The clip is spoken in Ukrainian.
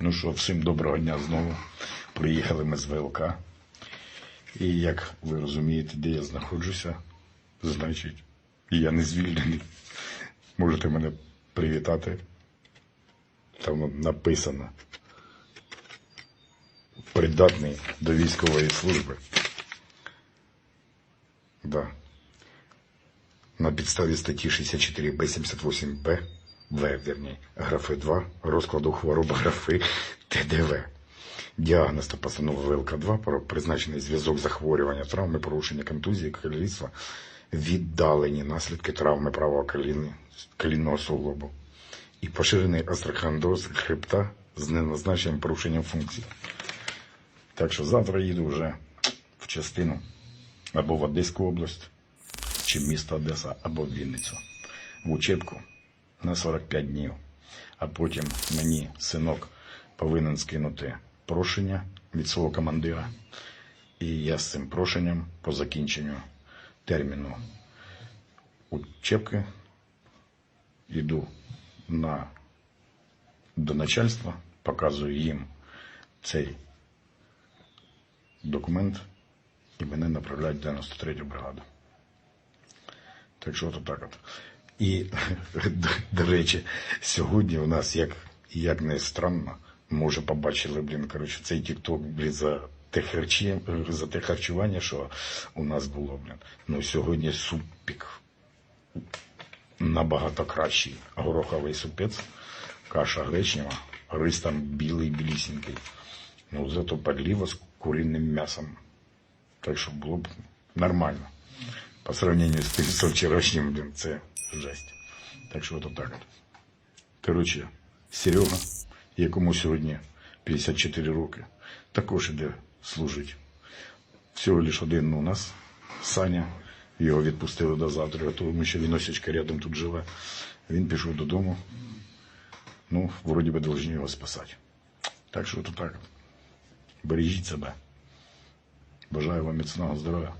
Ну що, всім доброго дня знову. Приїхали ми з ВЛК. І як ви розумієте, де я знаходжуся, значить, я не звільнений. Можете мене привітати. Там написано. Придатний до військової служби. Да. На підставі статті 64 Б 78 Б В, вірні, графи 2, розкладу хвороб графи ТДВ. Діагноз та постанова ВЛК-2 про призначений зв'язок захворювання травми, порушення контузії, каліцтва, віддалені наслідки травми правого коліни, колінного суглобу і поширений астрахандроз хребта з неназначеним порушенням функцій. Так що завтра їду вже в частину або в Одеську область, чи місто Одеса, або в Вінницю. В учебку на 45 днів. А потім мені синок повинен скинути прошення від свого командира. І я з цим прошенням по закінченню терміну учебки йду на, до начальства, показую їм цей документ і мене направляють в 93-ю бригаду. Так що от так от. І, до, речі, сьогодні у нас, як, як не странно, може побачили, блін, коротше, цей тікток, за те, харчі, за те харчування, що у нас було, блін. Ну, сьогодні супік набагато кращий. Гороховий супець, каша гречнева, рис там білий, білісінький. Ну, зато подліва з куриним м'ясом. Так що було б нормально. По сравнению з тим, що вчорашнім, це жесть. Так що от так. Коротше, Серега, якому сьогодні 54 роки, також іде служить. Всього лиш один у нас, Саня. Його відпустили до завтра, тому що Віносічка рядом тут живе. Він пішов додому. Ну, вроді би, должні його спасати. Так що от так. Бережіть себе. Бажаю вам міцного здоров'я.